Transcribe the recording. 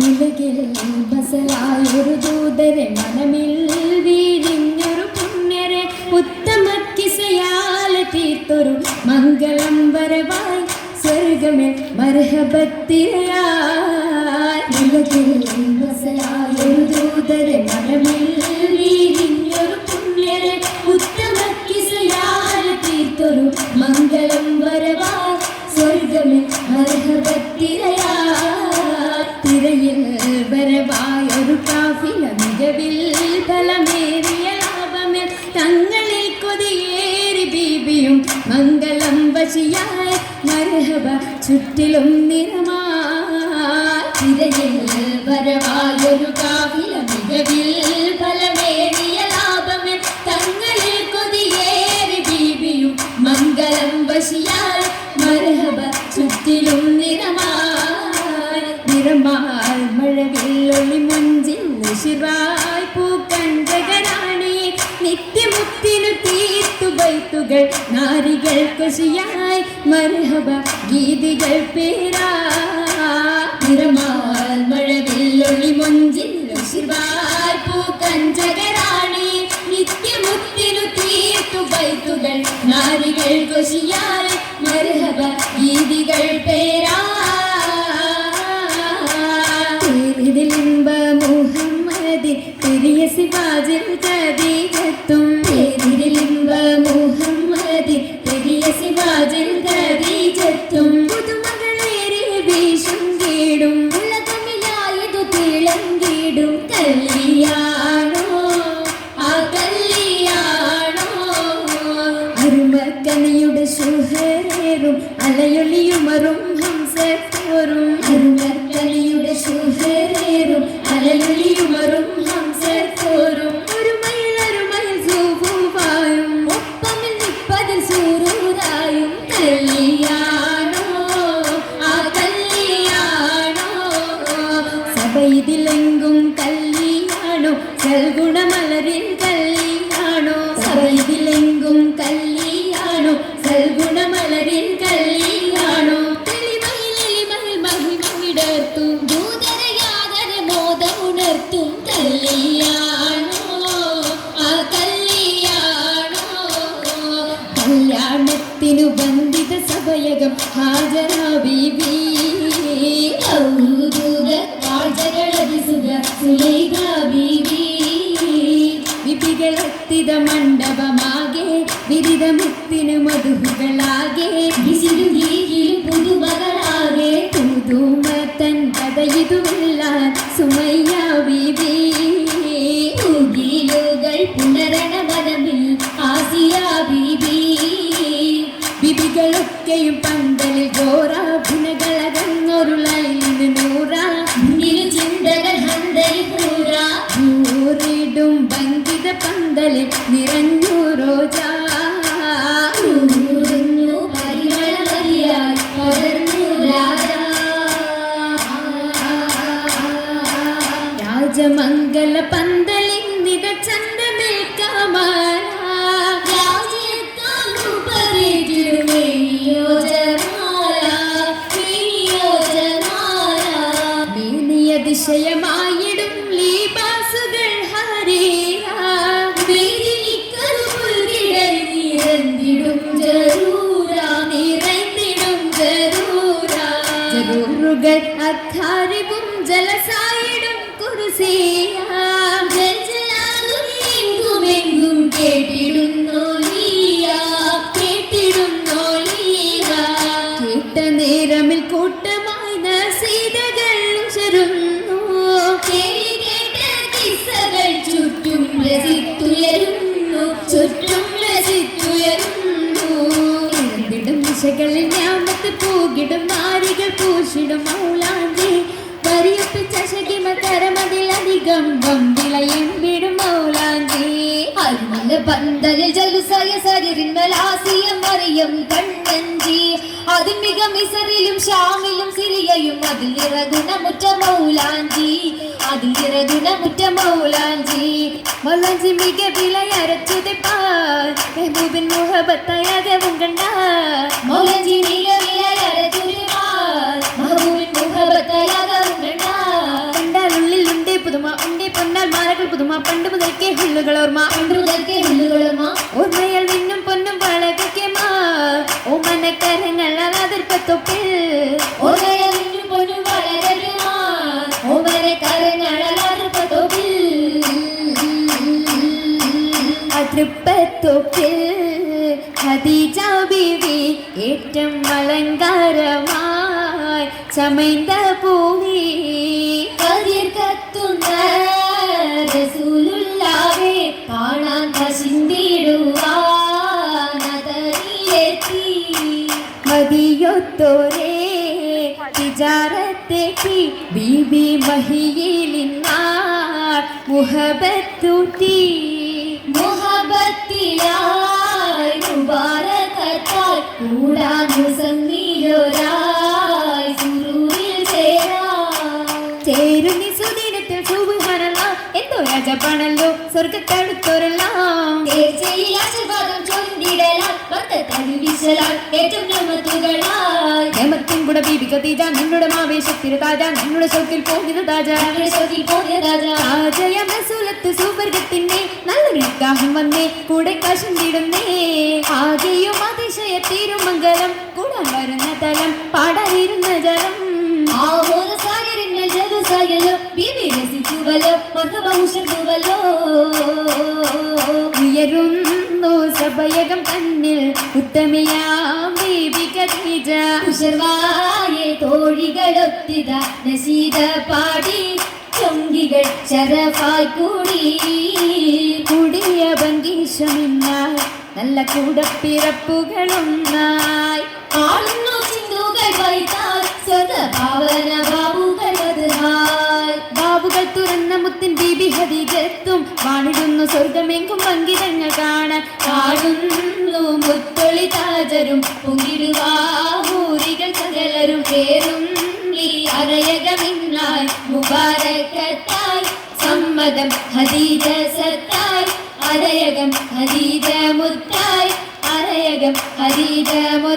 ഉലകിൽ ബസലായൊരു ദൂതരെ മനമിൽ വീരിഞ്ഞൊരു പുണ്യരെ ഉത്തമക്കിസയാല തീർത്തൊരു മംഗളം വരവായി സ്വർഗമേ മർഹബത്തിരയായി ഉലകിൽ ബസലായൊരു ദൂതരെ മനമിൽ വീരിഞ്ഞൊരു പുണ്യരെ ഉത്തമക്കിസയാല തീർത്തൊരു മംഗളം വരവായി സ്വർഗമേ മർഹബത്തിരയായി മർഹബ ചുറ്റിലും നിറമായി തിരയിൽ വരവായൊരു കാഫില മികവിൽ ഫലമേറിയ ലാഭമിൽ തങ്ങളിൽ കൊതിയേറി ബീബിയും മംഗളം വശിയാൽ മരഹബ ചുറ്റിലും ബൈത്തുകൾ നാരികൾ കൊശിയായി മരഹബ ഗീതികൾ പേരാ. നിറമാൽ മഴവില്ലൊളി മുഞ്ചിൽ പൂക്കഞ്ചകരാണി നിത്യമുത്തിനു തീർത്തു വൈത്തുകൾ നാരികൾ കൊശിയായി മരഹബ ഗീതികൾ പേരാ. സിവാജിൽ കദീജത്തും പുതുമകളേറെ വീശും കീടും. ഉലകമിലായതു തിളങ്ങിടും കല്യാണോ ആ കല്യാണോ അരുമക്കനിയുടെ ശുഹരേറും അലയൊലിയുമറും ഹംസത്തോറും. അരുമക്കനിയുടെ ശുഹരേറും അലയൊലിയുമറും ತಿನು ಬಂದಿದ ಸಭಯಗ ಹಾಜರ ಬೀಬಿ ಔದುಗ ಕಾಜಗಳಗಿಸುಗ ಸುಲೇಗ ಬೀಬಿ ವಿಪಿಗಳತ್ತಿದ ಮಂಡಪ ಮಾಗೆ ಬಿರಿದ ಮುತ್ತಿನ ಮಧುಗಳಾಗೆ ಬಿಸಿಲು ಹೀಗಿಲು ಪುದುಮಗಳಾಗೆ ತೂದು ಮತನ್ ಕದಯಿದುವೆಲ್ಲ ಸುಮಯ್ಯ ಬೀಬಿ ബിബികളൊക്കെയും പന്തലിൽ ഘോരാഭിനകളകങ്ങൊരുളയിന് നൂറ. മുന്നിൽ ചിന്തകൾ ഹന്തൽ കൂറ നൂറിടും ബന്ധിത പന്തലിൽ നിറഞ്ഞു റോജ രാജമംഗല പന്തലിൻ അതിശയമായിടും ലീബാസുകൾ. അധാരിവും ജലസായിടും കുറുസിയാ. ജലജലാകുമെങ്കുമെങ്കും കേട്ടിടുന്നോ കേട്ട നേരമിൽ കൂട്ടമായി നസീതകൾ ഉശരുന്നു നാരികൾ പൂശിടും മൗലാഞ്ചി വരിയൊപ്പ് ചശകിമ കരമതിലധികം വമ്പിളയും വിടും മൗലാഞ്ചി അരുമല പന്തലിൽ ജലുസായ സരിറിന്മലാസിയം മറിയം കണ്ണഞ്ചി അതിൽ മിക മിസറിലും ഷാമിലും സിറിയയും അതിൽ ഇറകുന മുറ്റ മൗലാഞ്ചി അതിൽ ഇറകുന മുറ്റ മൗലാഞ്ചി മൗലാഞ്ചി മിക വിളയരച്ചുതെപ്പാൽ മെഹബൂബിൻ മുഹബത്തയകവും കണ്ട മൗലാഞ്ചി മിക പണ്ട് മുതൽക്കേ ഹുള്ളുകൾ ഓർമ്മ. പണ്ട് മുതൽക്കേ ഹുല്ലുകളോർമ്മ ഓർമ്മയിൽ നിന്നും പൊന്നും വളകയ്ക്കുമാ ഓമനക്കരങ്ങൾ അതിർപ്പത്തൊപ്പിൽ. ഓർമ്മയിൽ നിന്നും പൊന്നും വളരുമാ ഓമന കരങ്ങളാർപ്പത്തോപ്പിൽ അതൃപ്പത്തൊപ്പിൽ ഖദീജ ബീവി ഏറ്റവും അലങ്കാരമായി ചമൈന്ത പൂവി. മതിയൊത്തോരേ തിജാറത്തേക്ക് ബീബി മഹിയിലിന്നാർ മുഹബത്തൂറ്റി മുഹബത്തിലായി മുബാരകത്താൽ കൂടാനു സന്നിരൊരായി സുറൂരിൽ ചേരാം. ചേരുന്നി സുദിനത്തിൽ സുബുഹാനല്ല എന്തോ രാജപ്പാണല്ലോ സ്വർഗത്തടുത്തോരെല്ലാം തീർച്ചയിൽ ആശീർവാദം ചൊല്ലിടലാൽ ഭക്തത്തടി വിശലാൽ ഏറ്റവും നമ്മത്തുകളായി ഹേമത്തിൻ കൂടെ ബീബി കതീജ നിന്നുടെ ആവേശത്തിരു താജ നിന്നുടെ ശോക്കിൽ പോകുന്നത് താജ. നമ്മുടെ ശോകിൽ പോയ രാജ താജയ മസൂലത്ത് സുവർഗത്തിന്റെ നല്ലൊരു നിക്കാഹം വന്നേ കൂടെ കശന്തിടുന്നേ. ആകെയും അതിശയ തിരുമംഗലം കൂടാൻ വരുന്ന തലം പാടാതിരുന്ന ജലം. ആഹോദ സാഗരങ്ങൾ ജഗസായല്ലോ ബീബി രസിച്ചുവല്ലോ മർദ്ദബഹുഷത്തുവല്ലോ ഉത്തമിയാം പാടി ചൊങ്കികൾ കൂടി. കൂടിയ ബന്ധീശമിന്നാൽ നല്ല കൂടപ്പിറപ്പുകളൊന്നായി ആളുന്നു വൈത്താൽ. മുത്തിൻ ബീബി ഹദീജത്തും വാണിടുന്നു സ്വർഗമെങ്കും പങ്കിതങ്ങൾ കാണാൻ. കാണുന്നു മുത്തൊളി താജരും പൊങ്കിടുവാഹൂരികൾ സകലരും പേരും ഈ അരയകമിന്നായി മുബാരക്കത്തായി. സമ്മതം ഹദീജ സത്തായി അരയകം ഹദീജ മുത്തായി അരയകം ഹദീജ മുത്തായി